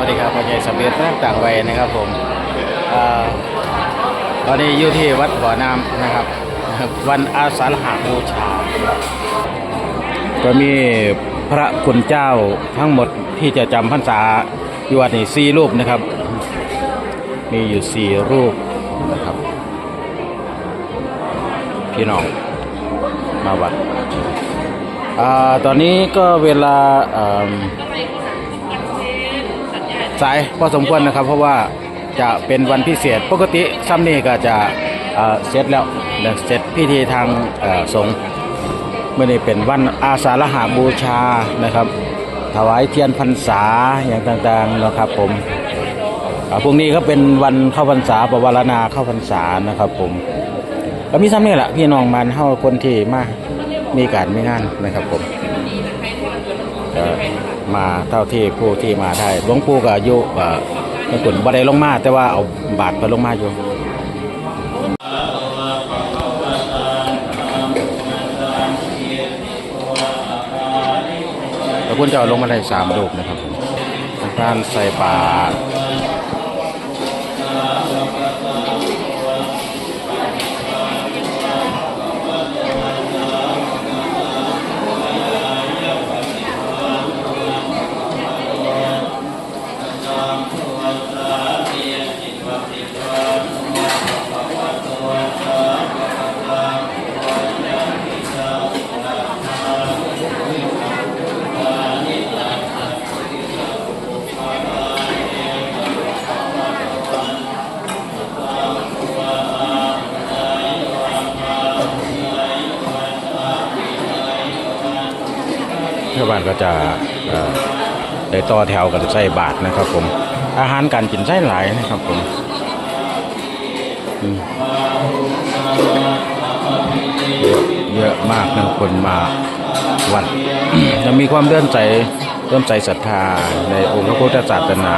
วัสดีครับพ่อใหญ่สำเร็จนักต่างวัยนะครับผมอตอนนี้อยู่ที่วัดบ่อน้ำนะครับ วันอาสาฬหาบูชา ก็มีพระคุณเจ้าทั้งหมดที่จะจำพรรษาอยู่วัดนี้สี่รูปนะครับ มีอยู่สี่รูปนะครับ พี่น้องมาวัดอตอนนี้ก็เวลา สายพอสมควรนะครับ เพราะว่าจะเป็นวันพิเศษปกติซ้ำนี่ก็จะเสร็จแล้วเสร็จพิธีทางสงฆ์เมื่อนี้เป็นวันอาสาฬหาบูชานะครับ ถวายเทียนพรรษาอย่างต่างๆนะครับผมพรุ่งนี้ก็เป็นวันเข้าพรรษาปวารณาเข้าพรรษานะครับผมก็มีซ้ำนี่แหละพี่น้องมันเฮาคนที่มามีการมีงานนะครับผม มาเท่าที่ผู้ที่มาได้หลวงปู่ก็อายุเอ่อไม่ขุนบ่ได้ลงมา แต่ว่าเอาบาทไปลงมาอยู่พระคุณเจ้าลงมาได้สามรูปนะครับผมท่านใส่บาต ก็จะได้ต่อแถวกันใส่บาทนะครับ ผม อาหารการกินใช่หลายนะครับผมเยอะเยอะมากนะคนมาวัดจะมีความเลื่อนใจเลื่อมใจศรัทธาในองค์พระพุทธศาสนา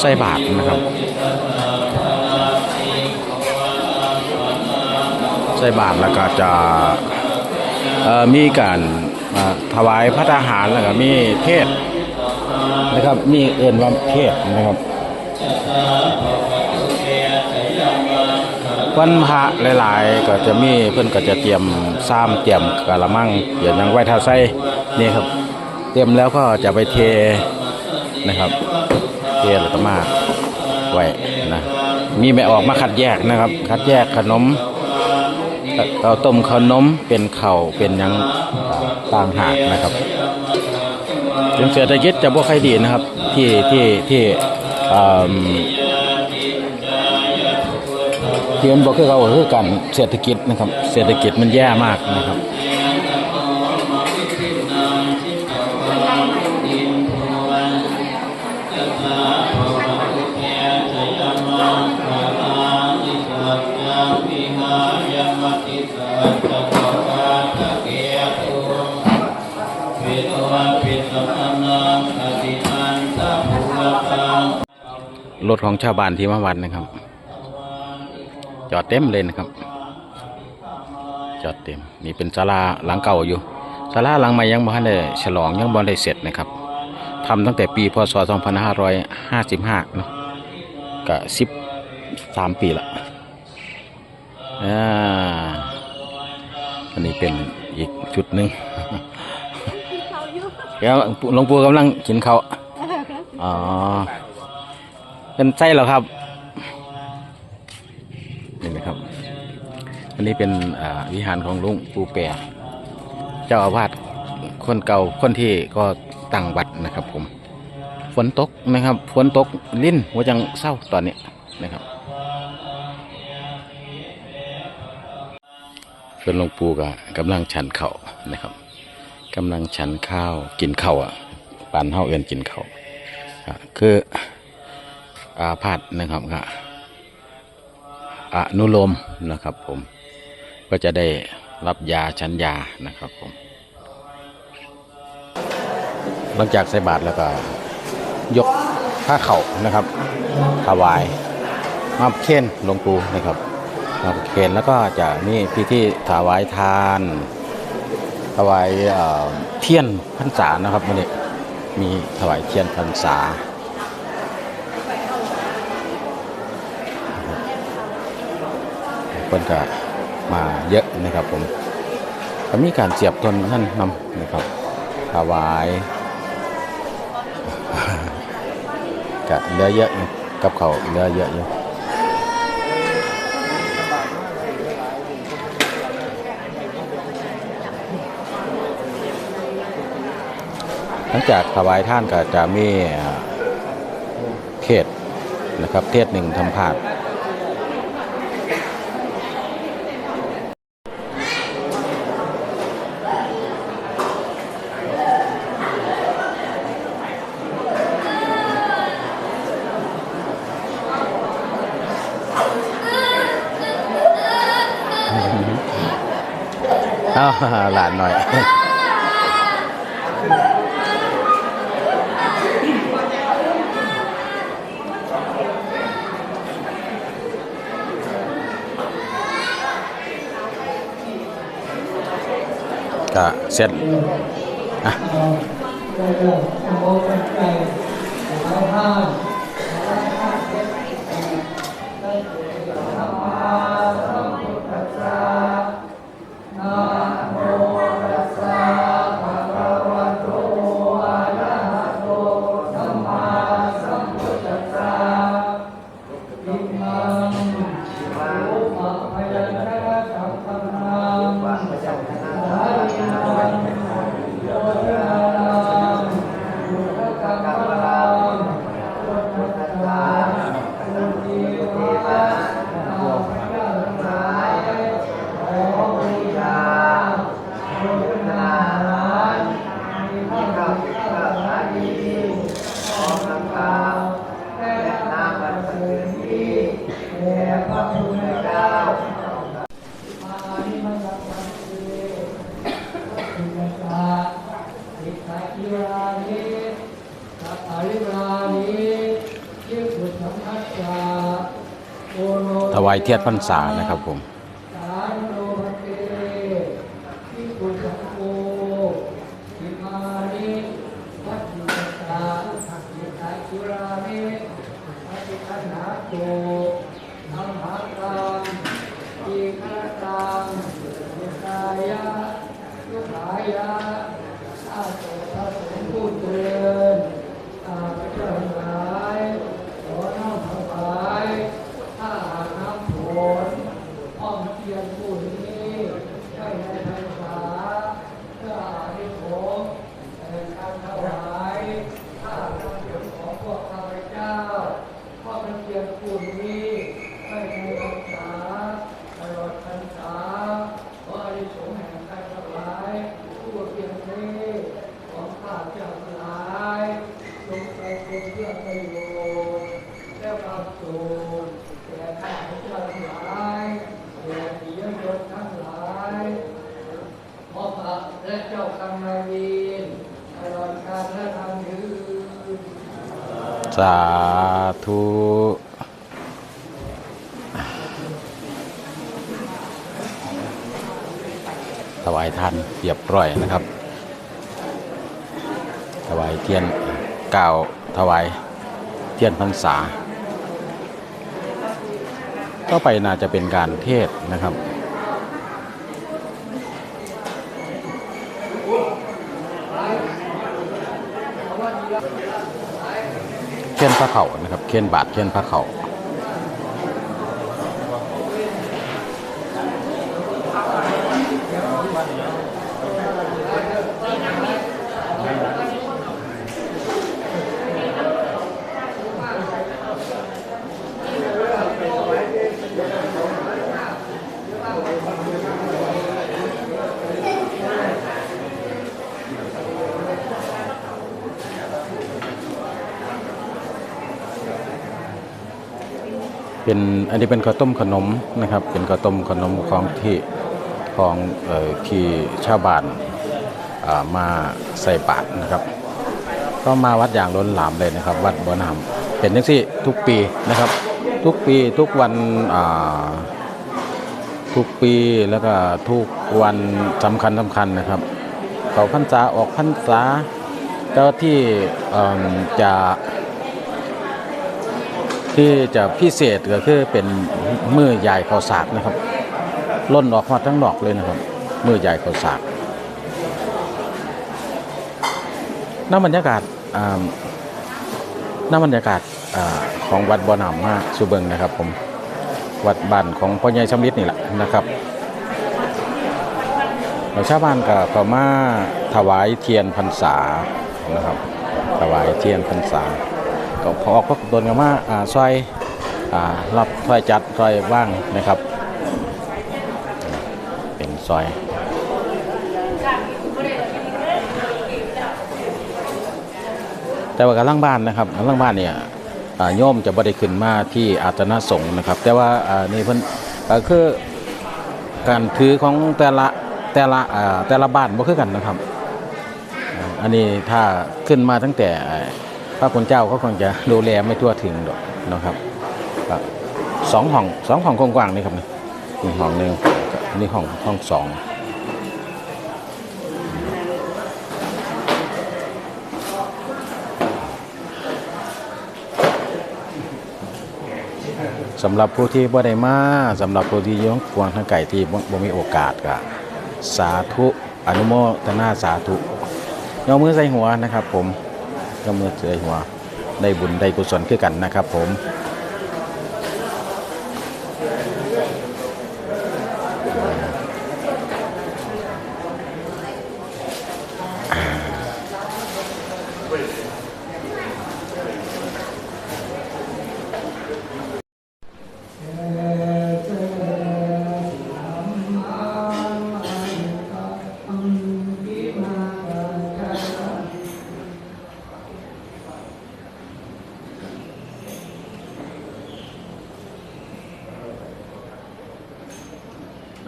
ใส่บาทนะครับใส่บาทแล้วก็จะมีการถวายพระทหารแล้วก็มีเทศนะครับมีเอื่นว่าเทศนะครับวันพระหลาย ๆ ก็จะมีเพื่อนก็จะเตรียมซ้ำเตรียมกะละมังเตรียมยังไว้ท่าใส่นี่ครับ เตรียมแล้วก็จะไปเทนะครับ เทแล้วก็มาไว้นะมีไม่ออกมาคัดแยกนะครับ คัดแยกขนมเราต้มขนมเป็นเข่าเป็นยังต่างหากนะครับถึงเศรษฐกิจจะบ่ค่อยดีนะครับ ที่ที่ที่เที่มันบ่คือเขาคือกันเศรษฐกิจนะครับ เศรษฐกิจมันแย่มากนะครับ รถของชาวบ้านที่มาวัดนะครับ จอดเต็มเลยนะครับ จอดเต็มนี่เป็นศาลาหลังเก่าอยู่ศาลาหลังใหม่ยังบ่ทันได้ฉลองยังบ่ได้เสร็จนะครับทำตั้งแต่ปีพศ 2555เนาะก็13 ปีละอ่าอันนี้เป็นอีกจุดหนึ่งเดี๋ยวหลวงปู่กำลังกินข้าวอ๋อ เป็นไส้เหรอครับนี่นะครับ อันนี้เป็นวิหารของลุงปูแปรเจ้าอาวาสคนเก่าคนที่ก็ตั้งวัดนะครับ ผม ฝนตกนะครับ ฝนตกลิ้นหัวจังเศร้าตอนนี้นะครับเพื่อนหลวงปู่ก็กำลังฉันเข่านะครับกำลังฉันข้าวกินข้าวอะปานเฮาเอื่นกินข้าวคือ อาพาธนะครับก็อนุโลมนะครับ ผมก็จะได้รับยาชั้นยานะครับผม หลังจากใส่บาตรแล้วก็ ยกผ้าเข่านะครับถวายมาเคนหลวงปู่นะครับมาเคนแล้วก็จะมีพิธีถวายทาน ถวายเอ่อเทียนพรรษานะครับวันนี้มีถวายเทียนพรรษา เพิ่นก็มาเยอะนะครับผมก็มีการเสียบทนท่านนำนะครับถวายก็เหลือเยอะอยู่กับเขาเหลือเยอะอยู่หลังจากถวายท่านก็จะมีเทศนะครับ เทศหนึ่งทำผาด หลานหน่อย ก็เสร็จอะ วายเทียนพรรษานะครับผมสารโลภเตวิปุสโกหาโตนัมหาตังอีฆายะยุขายะอาโตพระสงฆ์ผู้เจริญอาพระเจ้าทั้งหลายขอน้อมถวายข้าน้ำฝน ห้องเทียนผู้นี้ได้ในพรรษาเพื่ออานิสงส์แห่งการถวายข้าพระเจ้าของพวกข้าพเจ้าห้อง เทียนผู้นี้ได้ในพรรษาตลอดพรรษาขออานิสงแห่งการถวายผู้เทียนนี้ของข้าเจ้าทั้งหลายจงไปเป็นเพื่อประโยชน์และความสุขแก่ข้าพเจ้าทั้งหลายแก่ปิยชนทั้งหลายขอพระและเจ้ากรรมนายเวรตลอดกาลและทางยืนสาธุ ถวายท่านเรียบร้อยนะครับ ถวายเทียนเก่าวถวายเทียนพรรษา ก็ไปน่าจะเป็นการเทศน์นะครับเขียนพระเขานะครับเขียนบาทเขียนพระเขา เป็นอันนี้เป็นข้าวต้มขนมนะครับ เป็นข้าวต้มขนมของที่ของออที่ชาวบ้านมาใส่บาตรนะครับ ก็มาวัดอย่างล้นหลามเลยนะครับ วัดบ่อน้ำเป็นจังซี่ทุกปีนะครับ ทุกปีทุกวันทุกปีแล้วก็ทุกวันสำคัญสำคัญนะครับเขาพรรษาออกพรรษาเจ้าที่จะ ที่จะพิเศษก็คือเป็นมือใหญ่ข้าวสากนะครับล้นออกมาทั้งดอกเลยนะครับ มือใหญ่ข้าวสากน้ำบรรยากาศน้ำบรรยากาศอของวัดบ่อหน้ำมาสุเบิงนะครับ ผมวัดบ้านของพ่อใหญ่ชำลิดนี่แหละนะครับเราชาวบ้านก็ก็มาถวายเทียนพรรษานะครับถวายเทียนพรรษาก็พอออกพระ ตนก็มาอ่าซอยอ่ารับซอยจัดซอยว่างนะครับ เป็นซอยแต่ว่ากำลังบ้านนะครับกำลังบ้านเนี่ยอ่าโยมจะบ่ได้ขึ้นมาที่อาตนาสงฆ์นะครับ แต่ว่าอ่านี่เพิ่นก็คือการถือของแต่ละแต่ละอ่าแต่ละบ้านบ่คือกันนะครับ อันนี้ถ้าขึ้นมาตั้งแต่ พระคุณเจ้าเขาคงจะดูแลไม่ทั่วถึงดอกนะครับสองห้องสองห้องกว้างๆนี่ครับนี่ห้องหนึ่งนี่ห้องห้องสองสำหรับผู้ที่บ่ได้มาสำหรับผู้ที่ย้องกวางทางไก่ที่บ่บมีโอกาสก็สาธุอนุโมทนาสาธุยกมือใส่หัวนะครับผม ก็เมื่อเจอหัวได้บุญได้กุศลคือกันนะครับผม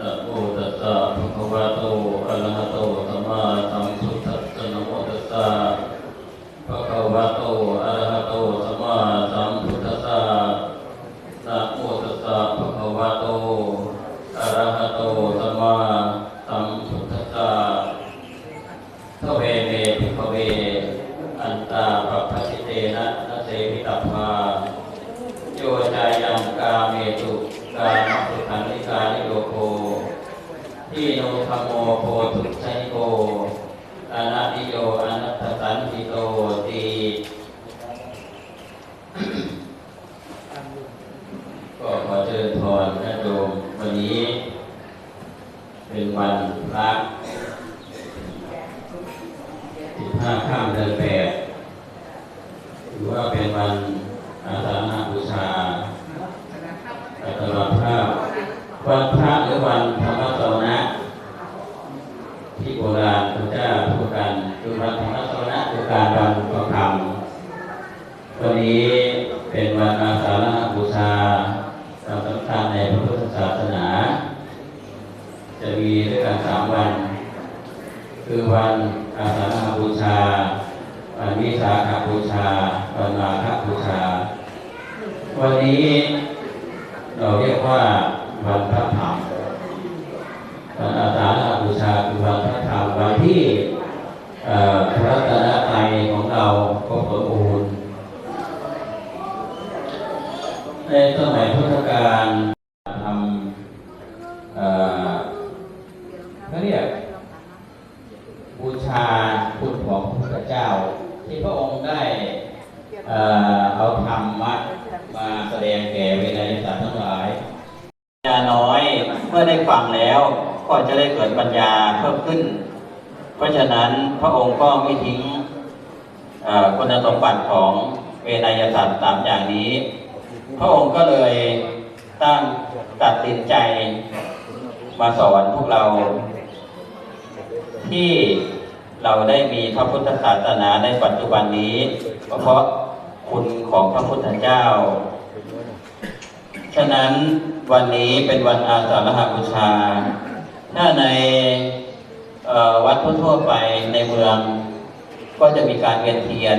นะโมตัสสะภะคะวะโตอะระหะโตสัมมาสัมพุทธัสสะนะโมตัสสะภะคะวะโตอะระหะโตสัมมาสัมพุทธัสสะนะโมตัสสะภะคะวะโตอะระหะโตสัมมาสัมพุทธัสสะทเวเมภิกขเว อันตาปะพะชิเตนะนะเสวิตัพพา โยจายังกาเมตุกามสุขันธิกานิโยโคที่โนธรรมโมโพทุชนิโกอนัตติโยอนัตตสันติโตตีก็ขอเชิญพรญาติโยมวันนี้ เป็นวันพระสิบห้าข้ามเดือนแปด ถือว่าเป็นวันอาสาฬหบูชาตลอดภาพวันพระหรือวันธรรมสวนะที่โบราณพระเจ้าพูดกันคือวันธรรมสวนะคือการบรรพธรรมวันนี้เป็น วันอาสาฬหบูชาวันสำคัญในพระพุทธศาสนา จะมีด้วยกันสามวัน คือวันอาสาฬหบูชา วันวิสาขบูชา วันมาฆบูชา วันนี้เราเรียกว่าวันพระธรรมวันอาสาฬหบูชาคือวันพระธรรมวันที่พระรัตนตรัยของเราครบสมบูรณ์ ในสมัยพุทธกาลทำเขาเรียกบูชาคุณของพระพุทธเจ้า ที่พระองค์ได้เอาธรรมะมาแสดงแก่เวไนยสัตว์ทั้งหลายปัญญาน้อยเมื่อได้ฟังแล้วก็จะได้เกิดปัญญาเพิ่มขึ้น เพราะฉะนั้นพระองค์ก็ไม่ทิ้งคุณสมบัติของเวไนยสัตว์สามอย่างนี้ พระองค์ก็เลยตั้งตัดสินใจมาสอนพวกเรา ที่เราได้มีพระพุทธศาสนาในปัจจุบันนี้ เพราะคุณของพระพุทธเจ้า ฉะนั้นวันนี้เป็นวันอาสาฬหบูชา ถ้าในวัดทั่วไปในเมือง ก็จะมีการเวียนเทียน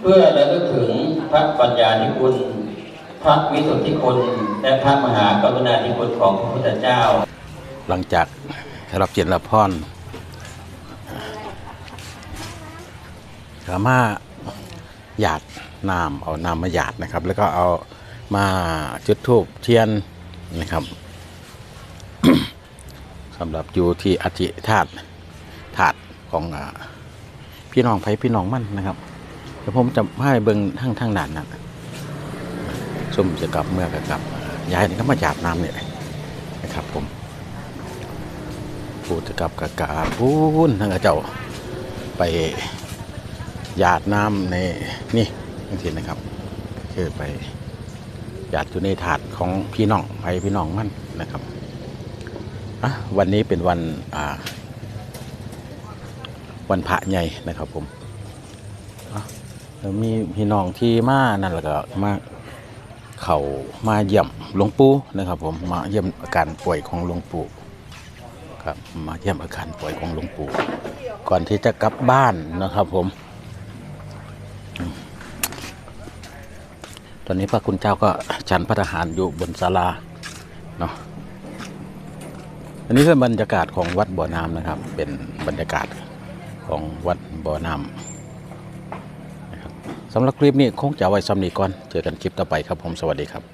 เพื่อระลึกถึง พระปัญญาธิคุณ พระวิสุทธิคุณและพระมหากรุณาธิคุณของพระพุทธเจ้า หลังจากรับเจียนรับพรก็มาหยาดน้ำเอาน้ำมาหยาดนะครับ แล้วก็เอามาจุดธูปเทียนนะครับสำหรับอยู่ที่อธิธาตุธาตุของอพี่น้องไผพี่น้องมั่นนะครับ เดี๋ยวผมจะให้เบิ่งทั้งทั้งด่านนั้นชมจะกลับเมื่อกับกลับยายนี่ก็มาหยาดน้ำเนี่ยนะครับผมพูดกับกากาพูนทั้งเจ้าไปหยาดน้ำในนี่ทั้งทีนะครับคือไปหยาดอยู่ในถาดของพี่น้องไปพี่น้องมันนะครับอะวันนี้เป็นวันอ่าวันพระใหญ่นะครับผม มีพี่น้องที่มานั่นแล้วก็มาเขามาเยี่ยมหลวงปู่นะครับ ผมมาเยี่ยมอาการป่วยของหลวงปู่ครับมาเยี่ยมอาการป่วยของหลวงปู่ก่อนที่จะกลับบ้านนะครับ ผม ตอนนี้พระคุณเจ้าก็ฉันพระทหารอยู่บนศาลาเนาะอันนี้เป็นบรรยากาศของวัดบ่อน้ำนะครับ เป็นบรรยากาศของวัดบ่อน้ำ สำหรับคลิปนี้คงจะไว้ซ้ำนี้ก่อนเจอกันคลิปต่อไปครับผมสวัสดีครับ